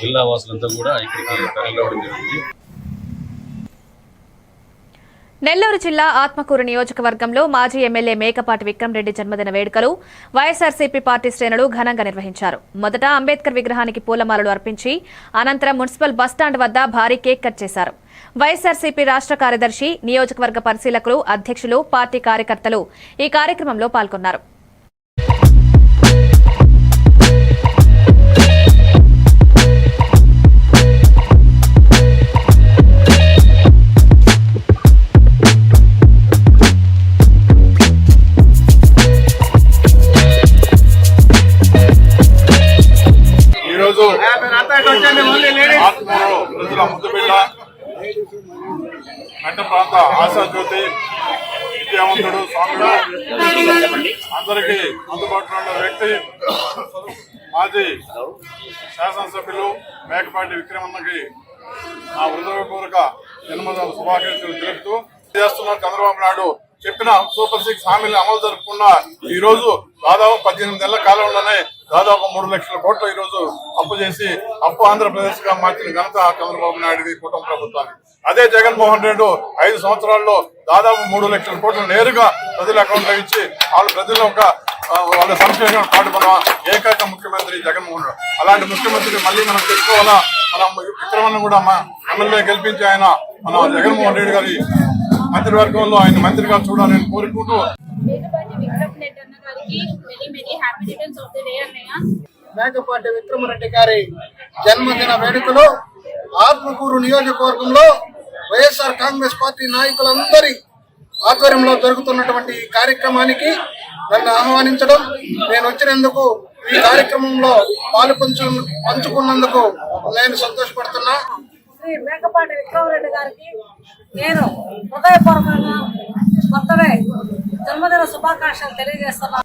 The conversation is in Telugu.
జిల్లా వాసులంతా కూడా ఇక్కడికి తరలిరావడం జరిగింది. నెల్లూరు జిల్లా ఆత్మకూరు నియోజకవర్గంలో మాజీ ఎమ్మెల్యే మేకపాటి విక్రమరెడ్డి జన్మదిన వేడుకలు వైఎస్ఆర్సీపీ పార్టీ శ్రేణులు ఘనంగా నిర్వహించారు. మొదట అంబేద్కర్ విగ్రహానికి పూలమాలలు అర్పించి అనంతరం మున్సిపల్ బస్టాండ్ వద్ద భారీ కేక్ కట్ చేశారు. వైఎస్ఆర్సీపీ రాష్ట్ర కార్యదర్శి నియోజకవర్గ పరిశీలకులు అధ్యక్షులు పార్టీ కార్యకర్తలు ఈ కార్యక్రమంలో పాల్గొన్నారు. ఆత్మూరు ప్రజల ముద్దుబిడ్డ మెట్ట ప్రాంత ఆశాజ్యోతి విద్యావంతుడు స్వాముడు అందరికీ అందుబాటులో ఉన్న వ్యక్తి మాజీ శాసనసభ్యులు మేకపాటి విక్రమన్నకి నా హృదయపూర్వక జన్మదిన శుభాకాంక్షలు తెలుపుతూ చేస్తున్న చంద్రబాబు నాయుడు. చెప్పిన సూపర్ సిక్స్ హామీలను అమలు జరుపుకున్న ఈ రోజు దాదాపు పద్దెనిమిది నెలల కాలంలోనే దాదాపు మూడు లక్షల కోట్లు ఈ రోజు అప్పు చేసి అప్పు ఆంధ్రప్రదేశ్గా మార్చిన ఘనత చంద్రబాబు నాయుడు కుటుంబ ప్రభుత్వానికి. అదే జగన్మోహన్ రెడ్డి ఐదు సంవత్సరాల్లో దాదాపు మూడు లక్షల కోట్లు నేరుగా ప్రజల అకౌంట్లో ఇచ్చి వాళ్ళ ప్రజల ఒక వాళ్ళ సంక్షేమం పాటుపడిన ఏకైక ముఖ్యమంత్రి జగన్మోహన్ రెడ్డి. అలాంటి ముఖ్యమంత్రి మళ్ళీ మనం తెచ్చుకోవాలా మనం విక్రమను కూడా మా ఎమ్మెల్యే గెలిపించి ఆయన మన జగన్మోహన్ రెడ్డి గారి మంత్రివర్గంలో ఆయన మంత్రిగా చూడాలని కోరుకుంటూ మేకపాటి విక్రమరెడ్డి గారి జన్మదిన వేడుకలో ఆత్మకూరు నియోజకవర్గంలో వైఎస్ఆర్ కాంగ్రెస్ పార్టీ నాయకులందరి ఆధ్వర్యంలో జరుగుతున్నటువంటి ఈ కార్యక్రమానికి నన్ను ఆహ్వానించడం నేను వచ్చినందుకు ఈ కార్యక్రమంలో పాలు పంచు పంచుకున్నందుకు నేను సంతోషపడుతున్నా. శ్రీ మేకపాటి విక్రమరెడ్డి గారికి నేను హృదయపూర్వకంగా కొత్తవే జన్మదిన శుభాకాంక్షలు తెలియజేస్తున్నాను.